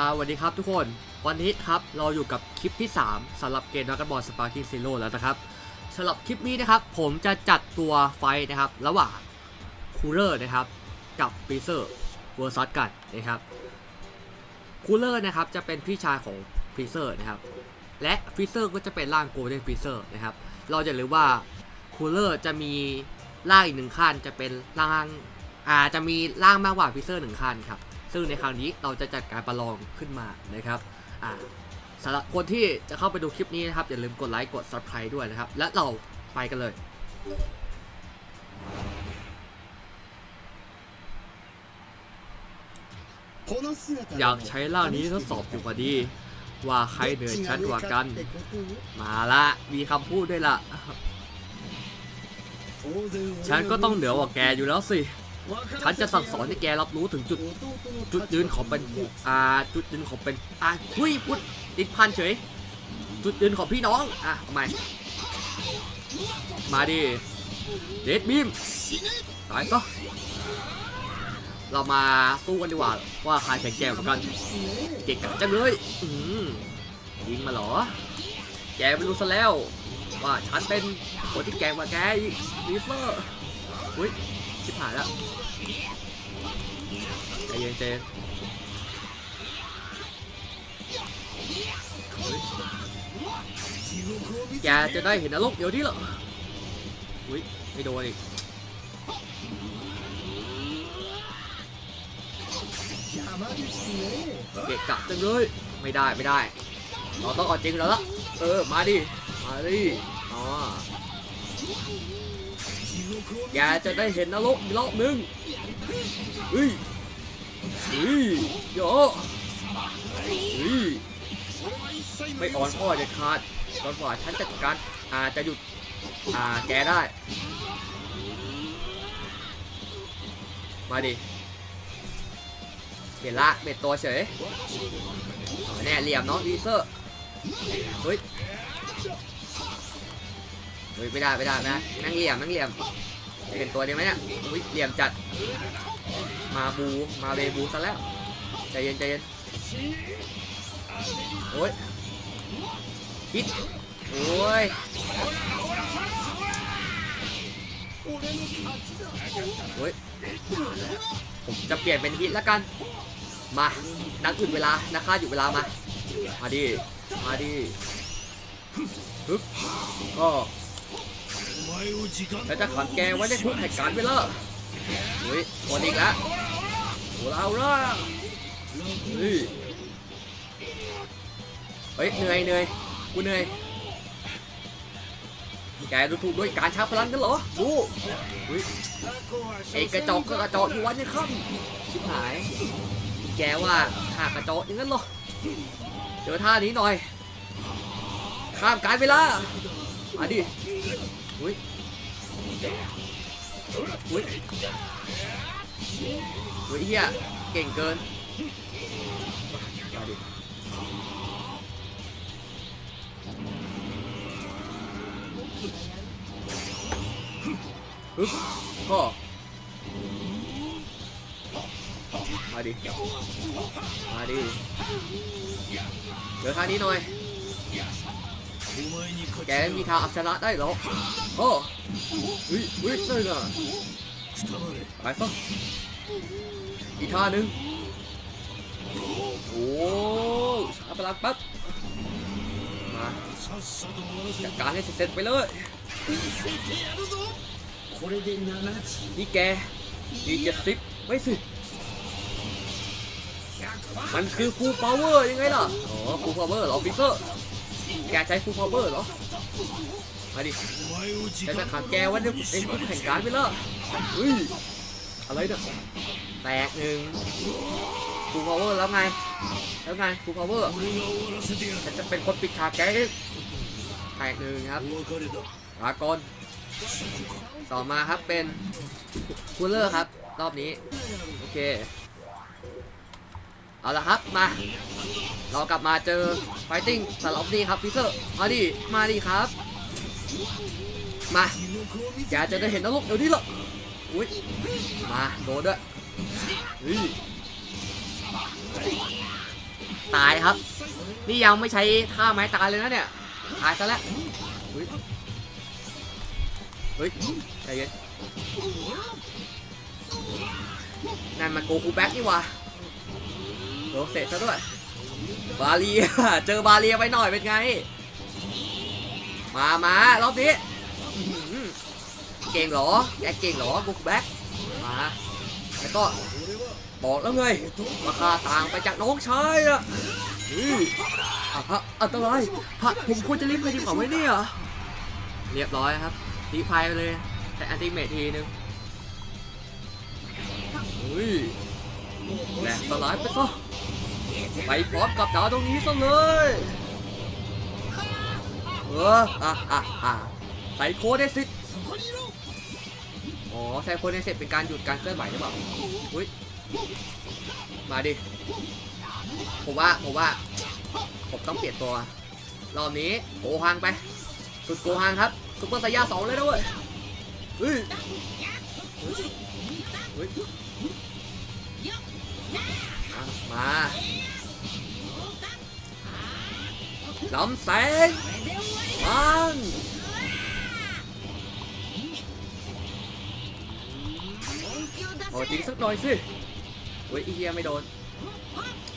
สวัสดีครับทุกคนวันนี้ครับเราอยู่กับคลิปที่ 3สำหรับเกมด r a ก o n บอลสปาร์คิ z ซีโร่แล้วนะครับสำหรับคลิปนี้นะครับ ผมจะจัดตัวไฟนะครับ ระหว่างคูลเลอร์นะครับ กับปีเซอร์เวอร์ซัสกันนะครับคูลเลอร์นะครับจะเป็นพี่ชายของฟีเซอร์นะครับ และฟีเซอร์ก็จะเป็นร่างโกลเด้นฟีเซอร์นะครับ เราจะรู้ว่าคูลเลอร์จะมีร่างอีกหนึ่งขั้นจะเป็นร่างอาจะมีร่างมากกว่าฟีเซอร์หนึ่งขั้นครับ ซึ่งในครั้งนี้เราจะจัดการประลองขึ้นมานะครับอ่าสำหรับคนที่จะเข้าไปดูคลิปนี้นะครับ อย่าลืมกดไลค์กด subscribe ด้วยนะครับ และเราไปกันเลย อยากใช้ร่างนี้ทดสอบอยู่พอดี ว่าใครเหนื่อยชั้นกว่ากัน มาละมีคำพูดด้วยละฉันก็ต้องเหนือกว่าแกอยู่แล้วสิ ฉันจะสั่งสอนให้แกรับรู้ถึงจุด จุดยืนของเป็นอ่าจุดยืนของเป็นอ่าหุยพุดติดพันเฉย จุดยืนของพี่น้องอะทำไมมาดิเดดบีมตายซะเรามาสู้กันดีกว่าว่าใครแข็งแกร่งกว่ากัน เก่งกันจังเลยอืมยิงมาเหรอ แกไม่รู้ซะแล้ว ว่าฉันเป็นคนที่แก่งกว่าแกอีกลีเซอร์อุ้ย ชิบหายแล้วใจเย็นเจนแกจะได้เห็นนรกเดี๋ยวนี้เหรออุ้ยไม่โดนอีกเกะกะจังเลยไม่ได้ไม่ได้ เราต้องเอาจริงแล้วละเออ มาดิ มาดิอ๋อ แกจะได้เห็นนรกอีกรอบนึงเฮ้ยอุ้ยโยอุ้ยไม่อ่อนข้อเด็ดขาดจนกว่าฉันจะจัดการอาจะหยุดอ่าแกได้ มาดิเปลี่ยนละเปลี่ยนตัวเฉยแน่เหลี่ยมเนาะดีเซอร์เฮ้ย เฮ้ยไม่ได้ไม่ได้นะนั่งเหลี่ยมนั่งเหลี่ยมจะเห็นตัวเดียวไหมเนี่ยอุ้ยเหลี่ยมจัด มาบูมาเบบูซะแล้วใจเย็นใจเย็นโอ้ยฮิตโอ้ยโอ้ยผมจะเปลี่ยนเป็นฮิตแล้วกัน มานักหยุดเวลานักฆ่าหยุดเวลามา มาดิมาดิฮึบก็ แล้วจะขังแกไว้ในคุกแห่งการเวลาเฮ้ยคนอีกแล้วโอ้เราละเฮ้ยเฮ้ยเหนื่อยเหนื่อยกูเหนื่อยแกดูถูกด้วยการชาร์จพลังกันเหรอดูเฮ้ยไอ้กระจอกก็กระจอกอยู่วันนี้ครับชิบหาย แกว่าข้ากระจอกอย่างนั้นเหรอเจอท่านี้หน่อย ข้ามการเวลามาดิ อุ้ยอุ้ยเฮ้ยเฮียเก่งเกินมาดิฮึบพ่อมาดิ มาดิ เดี๋ยวท่านี้หน่อย แกมีทางเอาชนะได้หรอโอ้เฮ้ยเฮ้ยได้น่ะไปต่ออีกท่าหนึ่งโอ้ชาร์จพลังปั๊บ มาจัดการให้เสร็จไปเลย นี่แกมีเจ็ดสิบไม่สิมันคือฟูลพาวเวอร์ยังไงล่ะ อ๋อฟูลพาวเวอร์หรอฟิเซอร์ แกใช้ฟูลพาวเวอร์เหรอ มาดิแต่จะขังแกว้ในในคุกแห่งการไปแล้วเฮ้ย อะไรเนี่ยแตกหนึ่งฟูลพาวเวอร์แล้วไง แล้วไงฟูลพาวเวอร์ฉันจะเป็นคนปิดฉากแกแตกหนึ่งครับลากอนต่อมาครับเป็นคูลเลอร์ครับ รอบนี้ โอเค เอาละครับมา เรากลับมาเจอไฟติ้งสลับนี้ครับฟิเซอร์มาดิมาดิครับ มาแกจะได้เห็นนรกเดี๋ยวนี้เหรออุ้ยมาโดนด้วยตายครับ นี่ยังไม่ใช้ท่าไม้ตายเลยนะเนี่ยตายซะแล้วเฮ้ยเฮ้ยใจเย็นนั่นมันโกคูแบ็กนี่วะโดนเสร็จซะด้วย บาเลียเจอบาเลียไปหน่อยเป็นไง มามารอบนี้เก่งหรอแกเก่งหรอบุกแบ็กมาแล้วก็บอกแล้วไงราคาต่างไปจากน้องชายอะอันตรายพระผมควรจะรีบไปดีกว่าไหมเนี่ยเรียบร้อยครับรีพายไปเลย แต่อันติเมททีนึงอุ้ยแหลกสลายไปซะ ไปพร้อมกับดาวตรงนี้ซะเลยเอออะอะอะไซโคเดซิตอ๋อไซโคเดซิตเป็นการหยุดการเคลื่อนไหวหรือเปล่าอุ้ยมาดิผมว่าผมว่าผมต้องเปลี่ยนตัว รอบนี้โกฮังไปสุดโกฮังครับซุปเปอร์ไซย่าสองเลยด้วยเฮ้ยมา ลำแสงมันโอ้จริงสักหน่อยสิเฮ้ยอีเฮียไม่โดน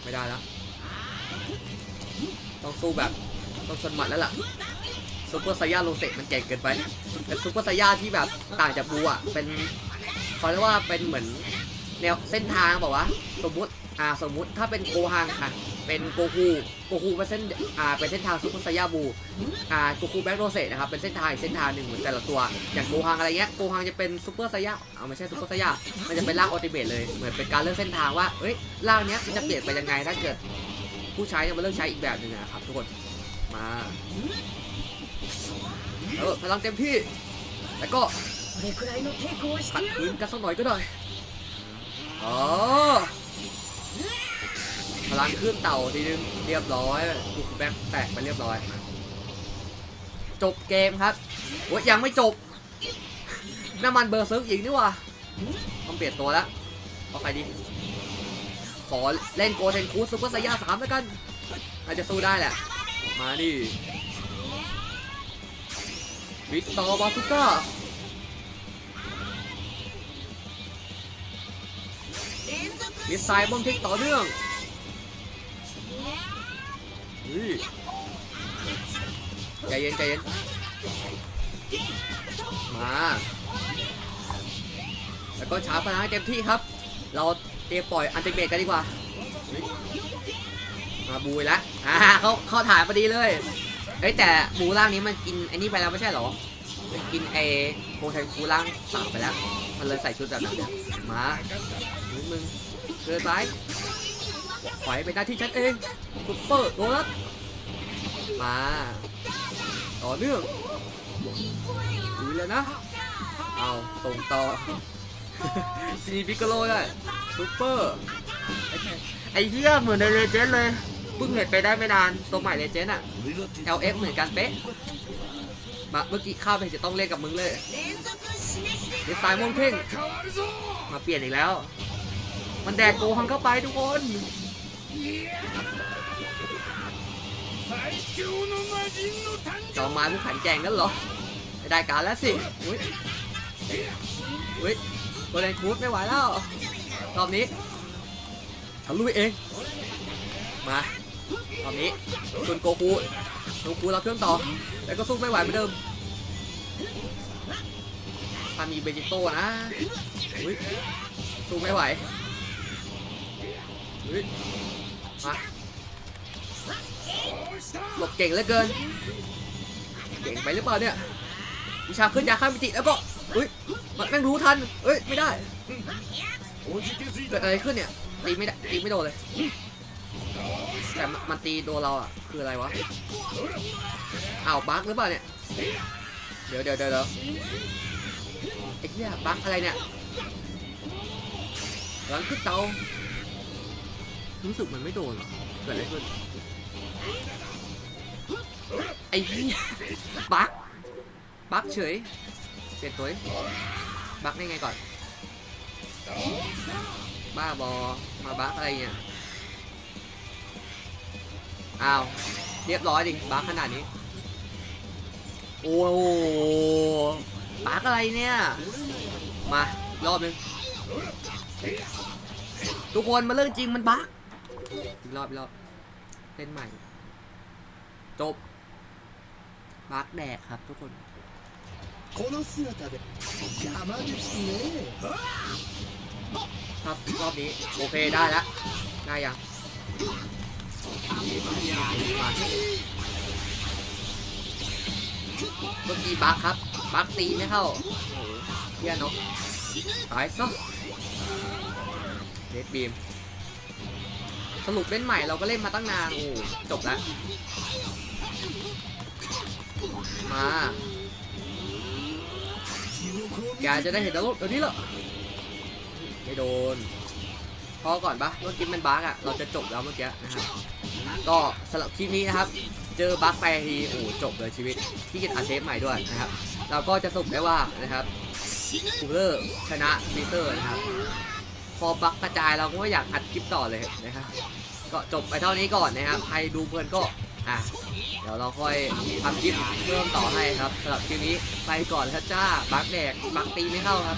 ไม่ได้แล้วต้องสู้แบบต้องชนหมัดแล้วล่ะซูเปอร์ไซย่าโลเซมันเก่งเกินไปแต่ซูเปอร์ไซย่าที่แบบต่างจากบูอะเป็นเขาเรียกว่าเป็นเหมือนแนวเส้นทางบอกว่า สมมุติอ่าสมมุติถ้าเป็นโกฮังอะ เป็นโกคูโกคูเป็นเส้นอ่าเป็นเส้นทางซุปเปอร์ไซยาบูอ่าโกคูแบ็คโรเซนะครับเป็นเส้นทางอีกเส้นทางหนึ่งเหมือนแต่ละตัวอย่างโกฮังอะไรเงี้ยโกฮังจะเป็นซุปเปอร์ไซยาเอาไม่ใช่ซุปเปอร์ไซยามันจะเป็นล่างอัลติเมทเลยเหมือนเป็นการเลือกเส้นทางว่าเอ้ยล่างเนี้ยมันจะเปลี่ยนไปยังไงถ้าเกิด ผู้ใช้จะมาเลือกใช้อีกแบบหนึ่งนะครับทุกคนมาเออพลังเต็มที่แล้วก็ขัดขืนกันสักหน่อยก็ได้อ๋อ พลังขึ้นเต่าทีนึงเรียบร้อยกูแบ็คแตกไปเรียบร้อย จบเกมครับโอ้ยยังไม่จบ น้ำมันเบอร์เซิร์กอีกนี่ว่าต้องเปลี่ยนตัวแล้วเอาใครดี ขอเล่นโกเทนคูซูเปอร์ไซย่าสามแล้วกันอาจจะสู้ได้แหละ มาดิวิกตอร์บาซูก้ามิสไซล์บอมทิกต่อเนื่อง ใจเย็นใจเย็น มา แล้วก็ชาร์จพลังเต็มที่ครับ เราเตรียมปล่อยอันติเมตกันดีกว่า มาบูยแล้วอ่าเขาเขาถ่ายพอดีเลยเอ้ยแต่บูร่างนี้มันกินไอ้นี่ไปแล้วไม่ใช่เหรอ มันกินไอ้โปรไทคูร่างสามไปแล้ว มันเลยใส่ชุดแบบนั้นมามึงมึงเกินไป ปล่อยเป็นหน้าที่ฉันเองซุปเปอร์โดนัทมา ต่อเนื่องดูเลยนะ เอาส่งต่อซีพิกโกโลได้ซุปเปอร์ไอ้เหี้ยเหมือนในเลเจนด์เลยเพิ่งเห็นไปได้ไม่นานตัวใหม่เลเจนด์อะ LF เหมือนกันเป๊ะมาเมื่อกี้ข้าวไปจะต้องเล่นกับมึงเลยดีไซน์ม่วงเพ่งมาเปลี่ยนอีกแล้ว มันแดกโกฮังเข้าไปทุกคน จอมมาผู้ขันแกงนั่นเหรอไได้การแล้วสิอุ้ยอุ้ยโกเลนคูดไม่ไหวแล้วรอบนี้ฉันลุยเอง มารอบนี้ส่วนโกคูโกคูรับเครื่องต่อ แต่ก็สู้ไม่ไหวเหมือนเดิมถ้ามีเบจิโต้นะอุ้ยสู้ไม่ไหวอุ้ย มาหลบเก่งเหลือเกิน เก่งไปหรือเปล่าเนี่ย วิชาขึ้นยาฆ่ามิติแล้วก็อุ้ย มันแม่งรู้ทันเอ้ย ไม่ได้เกิดอะไรขึ้นเนี่ย ตีไม่ได้ ตีไม่โดนเลย แต่มันตีโดนเราอะ คืออะไรวะอ้าวบั๊กหรือเปล่าเนี่ย เดี๋ยวเดี๋ยวเดี๋ยวเดี๋ยวไอ้เหี้ยบั๊กอะไรเนี่ยหลังขึ้นเตา รู้สึกมันไม่โดนเหรอเกิดอะไรขึ้นไอ้เหี้ยบั๊กบั๊กเฉยเปลี่ยนตัวบั๊กได้ไงก่อน บ้าบอ มาบั๊กอะไรเนี่ย อ้าว เรียบร้อยดิ บักขนาดนี้ โอ้โหบักอะไรเนี่ย มา รอบนึง ทุกคนมาเรื่องจริงมันบัก อีกรอบอีกรอบเล่นใหม่ จบ บักแดกครับทุกคน この姿で邪魔ですね ครับรอบนี้ โอเคได้แล้วได้ยังมาเมื่อกี้บักครับ บักตีไม่เข้า โอ้โหเฮียนกตายซะเดดบีม สรุปเล่นใหม่เราก็เล่นมาตั้งนาน โอ้จบแล้วมาแกจะได้เห็นดาวน์โหลดเดี๋ยวนี้เหรอไม่โดน พอก่อนปะเมื่อกี้มันบั๊กอะ เราจะจบแล้วเมื่อกี้นะครับก็สำหรับคลิปนี้นะครับ เจอบั๊กไปทีโอ้จบเลยชีวิตที่จะอัเทปใหม่ด้วยนะครับ เราก็จะสรุปได้ว่านะครับคูเลอร์ชนะฟีเตอร์นะครับ พอบั๊กกระจายเราก็ไม่อยากอัดคลิปต่อเลยนะครับ ก็จบไปเท่านี้ก่อนนะครับ ใครดูเพลินก็อะเดี๋ยวเราค่อยทำคลิปเพิ่มต่อให้ครับสำหรับคลิปนี้ไปก่อนครับจ้าบักแดกบักตีไม่เข้าครับ